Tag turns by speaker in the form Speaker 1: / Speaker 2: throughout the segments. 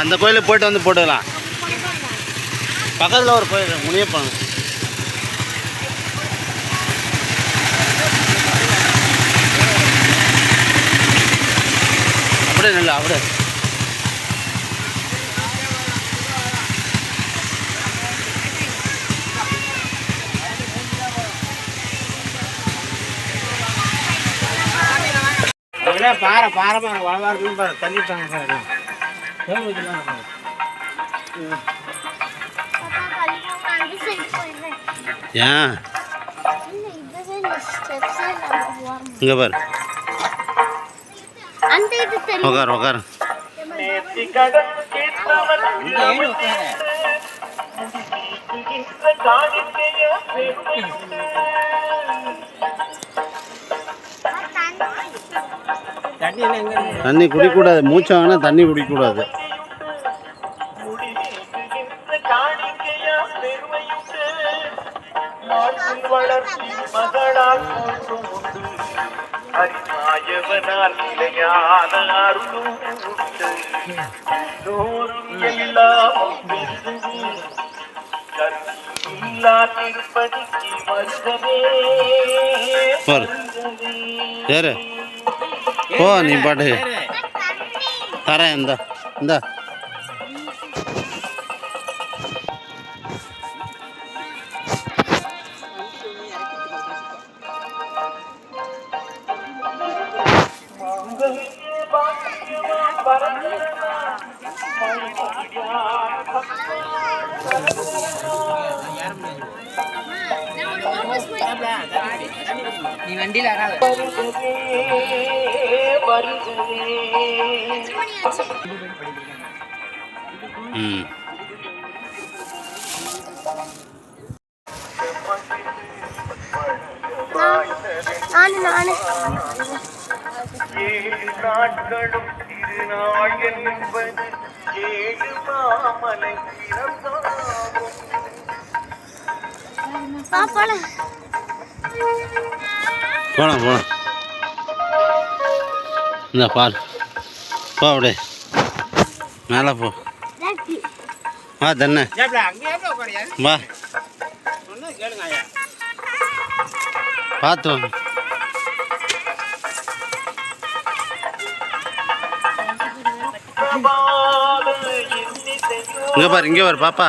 Speaker 1: அந்த கோயிலுக்கு போயிட்டு வந்து போட்டுக்கலாம். பக்கத்தில் ஒரு கோயில் முனியப்பன். அப்படியே நல்லா அப்படியே.
Speaker 2: அதெல்லாம் பாறை பாறை பாறை தண்ணி தாங்க பாரு. தேவை வைக்கலாம் பாரு.
Speaker 1: ஏன்? இங்கே பாரு.
Speaker 3: அந்த இது தெரியும்
Speaker 2: தண்ணி
Speaker 1: குடிக்கக்கூடாது மூச்சு வாங்கினா தண்ணி
Speaker 4: கருவில்லா திருப்பதிக்கு வருகவே
Speaker 1: போ நீ பாட்டு
Speaker 2: ஏறு.
Speaker 1: தரேன் இந்த இந்த
Speaker 2: நீ வண்டியில வராத.
Speaker 3: நானு நானு
Speaker 4: ஏழு நாட்களும் திருநாள் என்பது ஏழு மாமலை பிறந்தாகும்.
Speaker 3: பாப்பால
Speaker 1: போலாம் போலாம். இந்த பார் போ அப்படியே. மேலே போ. வா தண்ணே வா. பார்த்து வா.
Speaker 4: பிரபாத இன்னிசையோ
Speaker 1: இங்கே பாரு இங்கே பாரு பாப்பா.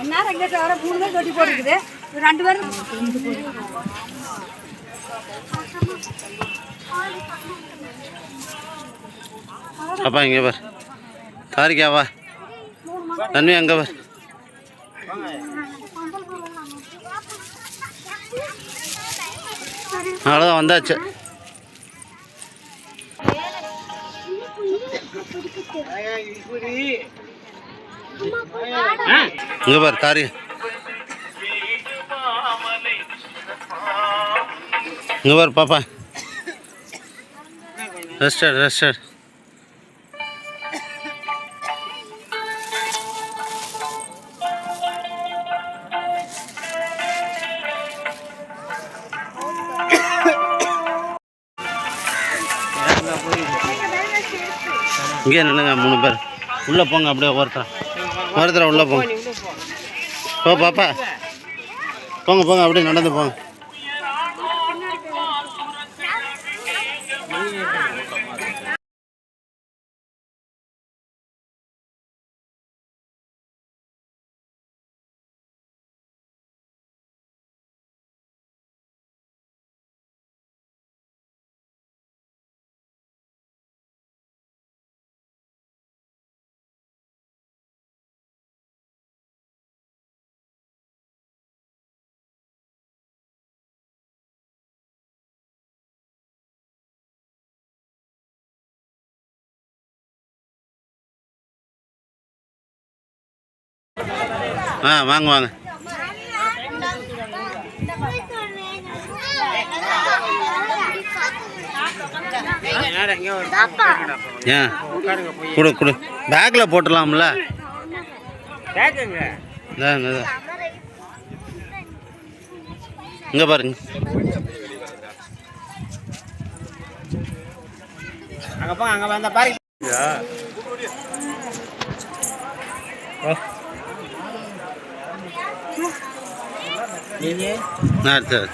Speaker 5: என்ன ரெண்டு வர மூணு பேர் தொட்டி போட்டுருக்குது ஒரு ரெண்டு பேரும்
Speaker 1: அப்பா இங்கே பார். காரிக்கா வா. தன்வி அங்கே பார். அவ்வளோதான் வந்தாச்சு. இங்கே பார் காரி இங்கே பார் பாப்பா ரெஸ்டட் ரெஸ்டட் இங்கே நில்லுங்க மூணு பேர். உள்ளே போங்க அப்படியே ஒருத்தர். ஒருத்தர் உள்ளே போங்க. போ பாப்பா. போங்க போங்க அப்படியே நடந்து போங்க. ஆ வாங்க வாங்க. ஏன் கொடு கொடு. பேக்கில் போட்டுடலாம்ல. இங்கே பாருங்க.
Speaker 2: அங்கே போங்க அங்கே வந்த பாரு
Speaker 3: இருக்குங்க சார்.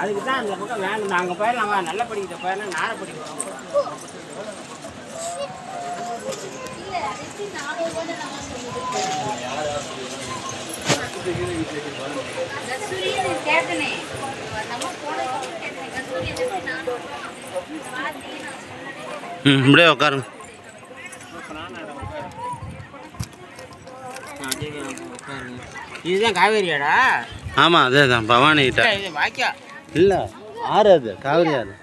Speaker 2: அதுக்கு தான் அந்த பக்கம் வேணும் நாங்கள் போயிடலாம் நல்லா படிக்கிற போயிடலாம் நாரை படிக்கிறோம்
Speaker 1: ம் இப்படியே உட்காருங்க.
Speaker 2: இதுதான் காவேரியாடா?
Speaker 1: ஆமாம் அதே தான் பவானி கிட்ட
Speaker 2: இது வாக்கியா
Speaker 1: இல்லை ஆறு அது காவிரி ஆறு.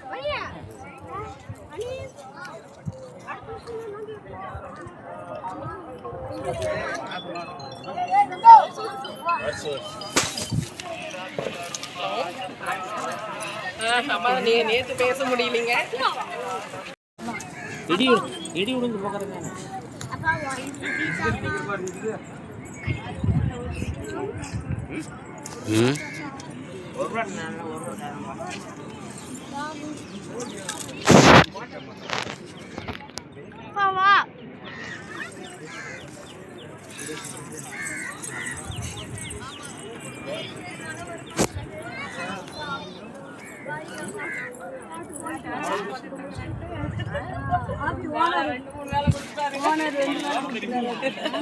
Speaker 5: நேத்து பேச முடியலங்க.
Speaker 2: இடி இடி விழுந்து போகிறது
Speaker 3: அப்பா வாங்கி சாப்பிடுங்க.
Speaker 1: ம்
Speaker 2: ஒரு ரூபா நல்ல ஒரு ரூபா தரேன்.
Speaker 3: அப்பா வா
Speaker 5: ஓனர் ரெண்டு மூணு வேலை கொடுத்தாரு ஓனர் ரெண்டு வேலை கொடுத்தாரு